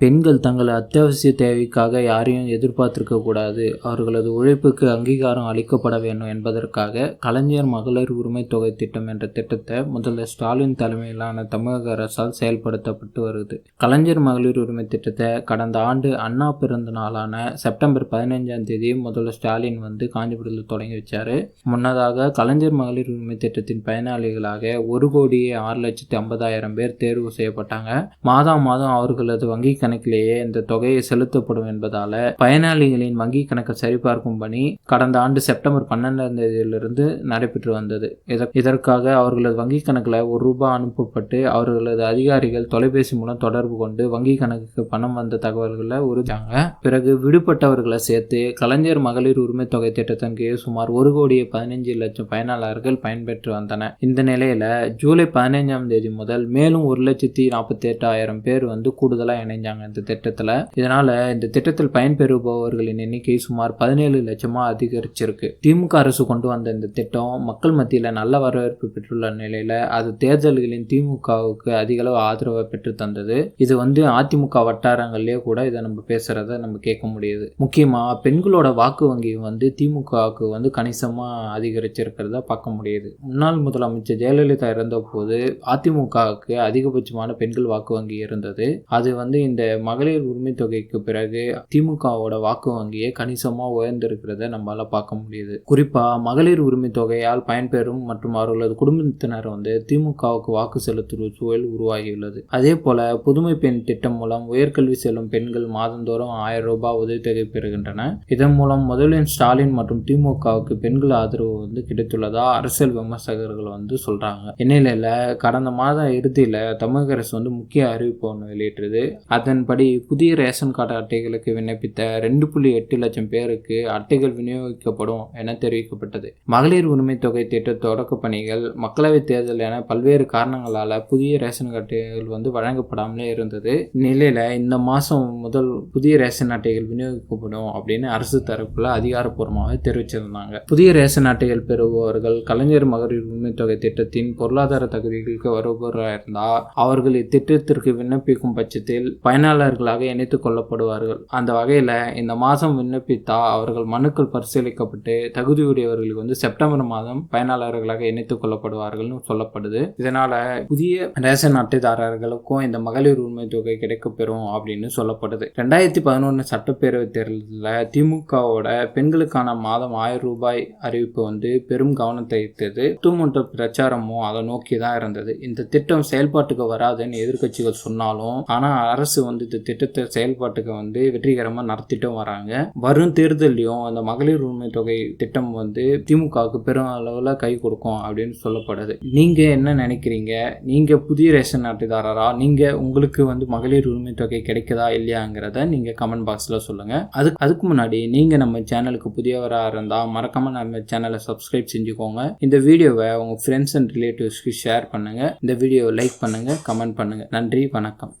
பெண்கள் தங்கள் அத்தியாவசிய தேவைக்காக யாரையும் எதிர்பார்த்திருக்கக்கூடாது அவர்களது உழைப்புக்கு அங்கீகாரம் அளிக்கப்பட வேண்டும் என்பதற்காக கலைஞர் மகளிர் உரிமை தொகை திட்டம் என்ற திட்டத்தை முதல்வர் ஸ்டாலின் தலைமையிலான தமிழக அரசால் செயல்படுத்தப்பட்டு வருது. கலைஞர் மகளிர் உரிமை திட்டத்தை கடந்த ஆண்டு அண்ணா பிறந்த நாளான செப்டம்பர் பதினைஞ்சாம் தேதி முதல்வர் ஸ்டாலின் வந்து காஞ்சிபுரத்தில் தொடங்கி வச்சார். முன்னதாக கலைஞர் மகளிர் உரிமை திட்டத்தின் பயனாளிகளாக ஒரு கோடியே ஆறு லட்சத்தி ஐம்பதாயிரம் பேர் தேர்வு செய்யப்பட்டாங்க. மாதம் மாதம் அவர்களது வங்கி கணக்கிலேயே இந்த தொகையை செலுத்தப்படும் என்பதால பயனாளிகளின் வங்கி கணக்கை சரிபார்க்கும் பணி கடந்த ஆண்டு செப்டம்பர் பன்னெண்டாம் தேதியிலிருந்து நடைபெற்று வந்தது. இதற்காக அவர்களது வங்கி கணக்கில் ஒரு ரூபாய் அனுப்பப்பட்டு அவர்களது அதிகாரிகள் தொலைபேசி மூலம் தொடர்பு கொண்டு வங்கி கணக்குக்கு பணம் வந்த தகவல்களை உறுதியாங்க பிறகு விடுபட்டவர்களை சேர்த்து கலைஞர் மகளிர் உரிமை தொகை திட்டத்தின் கீழ் சுமார் ஒரு கோடியே பதினைஞ்சு லட்சம் பயனாளர்கள் பயன்பெற்று வந்தனர் இந்த நிலையில ஜூலை பதினைஞ்சாம் தேதி முதல் மேலும் ஒரு லட்சத்தி நாற்பத்தி எட்டாயிரம் பேர் வந்து கூடுதலாக இணைஞ்சாங்க. வச்சிருக்காங்க இந்த திட்டத்தில். இதனால் இந்த திட்டத்தில் பயன்பெறுபவர்களின் எண்ணிக்கை சுமார் பதினேழு லட்சமாக அதிகரிச்சிருக்கு. திமுக அரசு கொண்டு வந்த இந்த திட்டம் மக்கள் மத்தியில் நல்ல வரவேற்பு பெற்றுள்ள நிலையில் அது தேர்தல்களின் திமுகவுக்கு அதிகளவு ஆதரவை பெற்று தந்தது. இது வந்து அதிமுக வட்டாரங்கள்லேயே கூட இதை நம்ம பேசுகிறத நம்ம கேட்க முடியுது. முக்கியமாக பெண்களோட வாக்கு வங்கி வந்து திமுகவுக்கு வந்து கணிசமாக அதிகரிச்சிருக்கிறத பார்க்க முடியுது. முன்னாள் முதலமைச்சர் ஜெயலலிதா இருந்தபோது அதிமுகவுக்கு அதிகபட்சமான பெண்கள் வாக்கு வங்கி இருந்தது. அது வந்து இந்த மகளிர் உரிமை தொகைக்கு பிறகு திமுகவோட வாக்கு வங்கியை கணிசமாக உயர்ந்திருக்கிறத நம்மளால் பார்க்க முடியுது. குறிப்பாக மகளிர் உரிமை தொகையால் பயன்பெறும் மற்றும் அவர்களது குடும்பத்தினர் வந்து திமுகவுக்கு வாக்கு செலுத்தும் சூழல் உருவாகியுள்ளது. அதே போல புதுமை பெண் திட்டம் மூலம் உயர்கல்வி செல்லும் பெண்கள் மாதந்தோறும் ஆயிரம் ரூபாய் உதவித்தொகை பெறுகின்றன. இதன் மூலம் முதலில் ஸ்டாலின் மற்றும் திமுகவுக்கு பெண்கள் ஆதரவு வந்து கிடைத்துள்ளதா அரசியல் விமர்சகர்கள் வந்து சொல்றாங்க. இந்நிலையில கடந்த மாதம் இறுதியில் தமிழக அரசு வந்து முக்கிய அறிவிப்பு ஒன்று வெளியிட்டது. அதன் படி புதிய ரேஷன் கார்டு அட்டைகளுக்கு விண்ணப்பித்த ரெண்டு புள்ளி எட்டு லட்சம் பேருக்கு அட்டைகள் விநியோகிக்கப்படும் என தெரிவிக்கப்பட்டது. மகளிர் உரிமை தொகை திட்ட தொடக்க பணிகள் மக்களவைத் தேர்தல் என பல்வேறு காரணங்களால் புதிய ரேஷன் அட்டைகள் வந்து வழங்கப்படாமலே இருந்தது. நிலையில் இந்த மாதம் முதல் புதிய ரேஷன் அட்டைகள் விநியோகிக்கப்படும் அப்படின்னு அரசு தரப்பில் அதிகாரப்பூர்வமாக தெரிவிச்சிருந்தாங்க. புதிய ரேஷன் அட்டைகள் பெறுபவர்கள் கலைஞர் மகளிர் உரிமை தொகை திட்டத்தின் பொருளாதார தகுதிகளுக்கு வருபவராக இருந்தால் அவர்கள் இத்திட்டத்திற்கு விண்ணப்பிக்கும் பட்சத்தில் பயனாளர் பயனாளர்களாக இணைத்து கொள்ளப்படுவார்கள். அந்த வகையில் இந்த மாதம் விண்ணப்பித்தா அவர்கள் மனுக்கள் பரிசீலிக்கப்பட்டு தகுதியுடையவர்களுக்கு வந்து செப்டம்பர் மாதம் பயனாளர்களாக இணைத்துக் கொள்ளப்படுவார்கள்னு சொல்லப்படுது. இதனால் புதிய ரேஷன் அட்டைதாரர்களுக்கும் இந்த மகளிர் உரிமை தொகை கிடைக்கப்பெறும் அப்படின்னு சொல்லப்படுது. ரெண்டாயிரத்தி பதினொன்று சட்டப்பேரவை தேர்தலில் திமுகவோட பெண்களுக்கான மாதம் ஆயிரம் ரூபாய் அறிவிப்பு வந்து பெரும் கவனத்தை ஈர்த்தது. ஒட்டுமொத்த பிரச்சாரமும் அதை நோக்கி தான் இருந்தது. இந்த திட்டம் செயல்பாட்டுக்கு வராதுன்னு எதிர்கட்சிகள் சொன்னாலும் ஆனால் அரசு வந்து இந்த திட்டத்தை செயல்பாட்டுக்கு வந்து வெற்றிகரமாக நடத்திட்டும் வராங்க. வரும் தேர்தலையும் அந்த மகளிர் உரிமை தொகை திட்டம் வந்து திமுகவுக்கு பெரும் அளவில் கை கொடுக்கும் அப்படின்னு சொல்லப்படுது. நீங்கள் என்ன நினைக்கிறீங்க? நீங்கள் புதிய ரேஷன் அட்டைதாரரா? நீங்கள் உங்களுக்கு வந்து மகளிர் உரிமை தொகை கிடைக்குதா இல்லையாங்கிறத நீங்கள் கமெண்ட் பாக்ஸில் சொல்லுங்கள் அதுக்கு அதுக்கு முன்னாடி நீங்கள் நம்ம சேனலுக்கு புதியவராக இருந்தால் மறக்காமல் நம்ம சேனலை சப்ஸ்கிரைப் செஞ்சுக்கோங்க. இந்த வீடியோவை உங்கள் ஃப்ரெண்ட்ஸ் அண்ட் ரிலேட்டிவ்ஸ்க்கு ஷேர் பண்ணுங்கள் இந்த வீடியோவை லைக் பண்ணுங்கள் கமெண்ட் பண்ணுங்கள் நன்றி வணக்கம்.